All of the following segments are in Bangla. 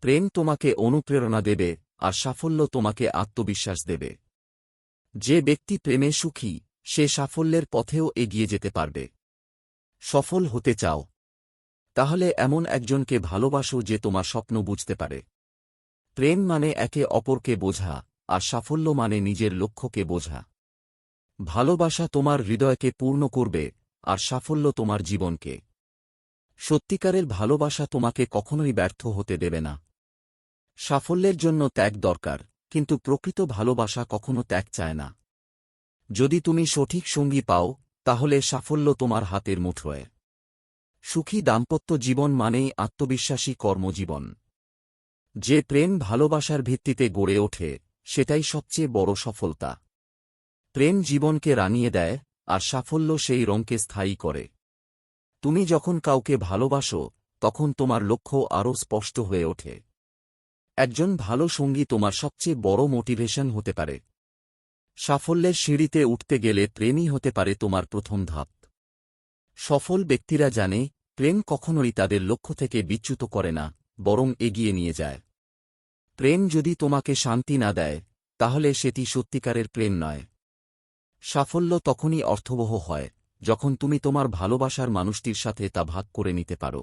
প্রেম তোমাকে অনুপ্রেরণা দেবে, আর সাফল্য তোমাকে আত্মবিশ্বাস দেবে। যে ব্যক্তি প্রেমে সুখী, সে সাফল্যের পথেও এগিয়ে যেতে পারবে। সফল হতে চাও। তাহলে এমন একজনকে ভালোবাসো যে তোমার স্বপ্ন বুঝতে পারে। প্রেম মানে একে অপরকে বোঝা, আর সাফল্য মানে নিজের লক্ষ্যকে বোঝা। ভালোবাসা তোমার হৃদয়কে পূর্ণ করবে, আর সাফল্য তোমার জীবনকে। সত্যিকারের ভালোবাসা তোমাকে কখনোই ব্যর্থ হতে দেবে না। সাফল্যের জন্য ত্যাগ দরকার, কিন্তু প্রকৃত ভালোবাসা কখনো ত্যাগ চায় না। যদি তুমি সঠিক সঙ্গী পাও, তাহলে সাফল্য তোমার হাতের মুঠোয়। সুখী দাম্পত্য জীবন মানেই আত্মবিশ্বাসী কর্মজীবন। যে প্রেম ভালোবাসার ভিত্তিতে গড়ে ওঠে, সেটাই সবচেয়ে বড় সফলতা। প্রেম জীবনকে রানিয়ে দেয়, আর সাফল্য সেই রঙকে স্থায়ী করে। তুমি যখন কাউকে ভালোবাসো, তখন তোমার লক্ষ্য আরও স্পষ্ট হয়ে ওঠে। একজন ভালো সঙ্গী তোমার সবচেয়ে বড় মোটিভেশন হতে পারে। সাফল্যের সিঁড়িতে উঠতে গেলে প্রেমই হতে পারে তোমার প্রথম ধাপ। সফল ব্যক্তিরা জানে, প্রেম কখনোই তাদের লক্ষ্য থেকে বিচ্যুত করে না, বরং এগিয়ে নিয়ে যায়। প্রেম যদি তোমাকে শান্তি না দেয়, তাহলে সেটি সত্যিকারের প্রেম নয়। সাফল্য তখনই অর্থবহ হয়, যখন তুমি তোমার ভালোবাসার মানুষটির সাথে তা ভাগ করে নিতে পারো।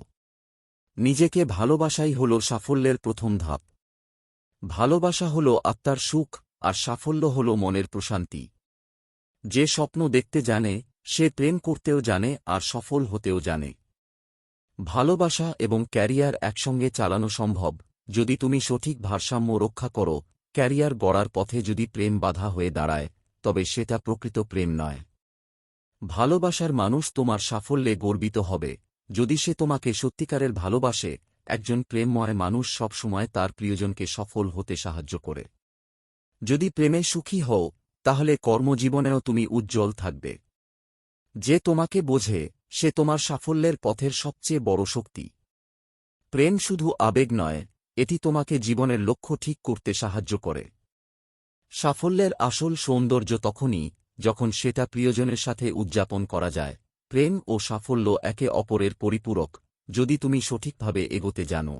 নিজেকে ভালোবাসাই হল সাফল্যের প্রথম ধাপ। ভালোবাসা হল আত্মার সুখ, আর সাফল্য হল মনের প্রশান্তি। যে স্বপ্ন দেখতে জানে, সে প্রেম করতেও জানে, আর সফল হতেও জানে। ভালোবাসা এবং ক্যারিয়ার একসঙ্গে চালানো সম্ভব। যদি তুমি সঠিক ভারসাম্য রক্ষা করো, ক্যারিয়ার গড়ার পথে যদি প্রেম বাধা হয়ে দাঁড়ায়, তবে সেটা প্রকৃত প্রেম নয়। ভালোবাসার মানুষ তোমার সাফল্যে গর্বিত হবে। যদি সে তোমাকে সত্যিকারের ভালোবাসে একজন প্রেমময় মানুষ সবসময় তার প্রিয়জনকে সফল হতে সাহায্য করে। যদি প্রেমে সুখী হও, তাহলে কর্মজীবনেও তুমি উজ্জ্বল থাকবে। যে তোমাকে বোঝে, সে তোমার সাফল্যের পথের সবচেয়ে বড় শক্তি। প্রেম শুধু আবেগ নয়, এটি তোমাকে জীবনের লক্ষ্য ঠিক করতে সাহায্য করে। সাফল্যের আসল সৌন্দর্য তখনই, যখন সেটা প্রিয়জনের সাথে উদযাপন করা যায়। প্রেম ও সাফল্য একে অপরের পরিপূরক যদি তুমি সঠিকভাবে এগোতে জানো।